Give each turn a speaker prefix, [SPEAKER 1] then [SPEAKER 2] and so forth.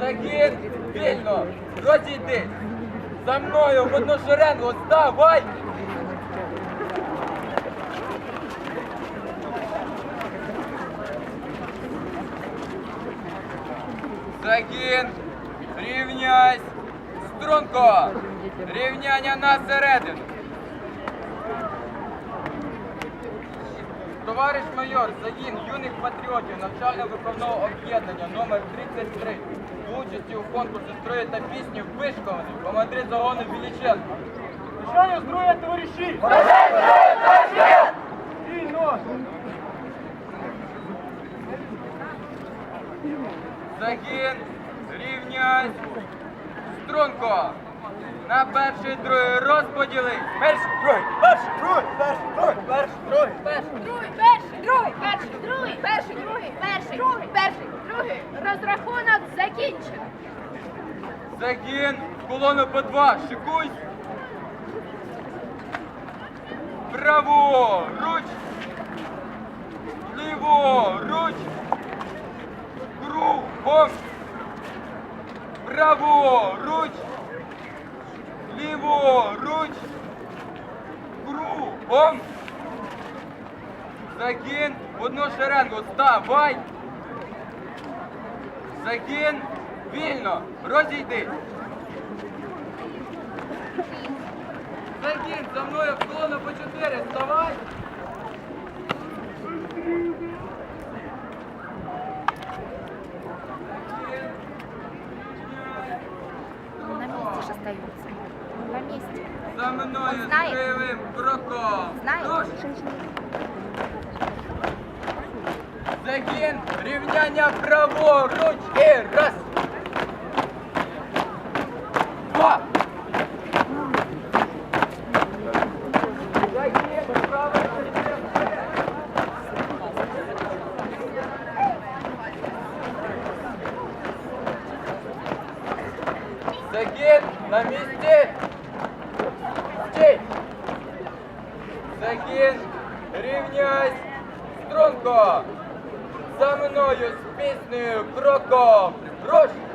[SPEAKER 1] Загін вільно, розійдись. За мною в одну шеренгу ставай! Загін, рівнясь, струнко, рівняння на середину. Товариш майор, загін юних патріотів навчально-виховного об'єднання номер 33 з участі у конкурсі строї та пісні вишкований командир загону Біліченко.
[SPEAKER 2] Звичайно, зброя товариші!
[SPEAKER 1] Загін, рівняйсь, струнко. На перший другий розподілись.
[SPEAKER 2] Перший, другий, перший, другий, перший, другий, перший, другий,
[SPEAKER 3] перший. Розрахунок закінчено.
[SPEAKER 1] Загін, в колону по два, шикуйсь. Право, руч. Ліво, руч. Кругом. Право, руч. Ліво, руч. Кругом. Загін, одну шеренгу, ставай. Загін, вільно, розійди. Загін, за мною в колону по чотири, вставай.
[SPEAKER 4] На месте же остается. На месте.
[SPEAKER 1] За мною
[SPEAKER 4] знає?
[SPEAKER 1] кривим кроком.
[SPEAKER 4] Знає?
[SPEAKER 1] Руш. Загін, рівняння праворуч і раз. Два. Загін, праворуч і вперед. Загін на місці. Стій. Загін, рівняйсь, струнко. За мною з піснею про Руш.
[SPEAKER 2] Мамо,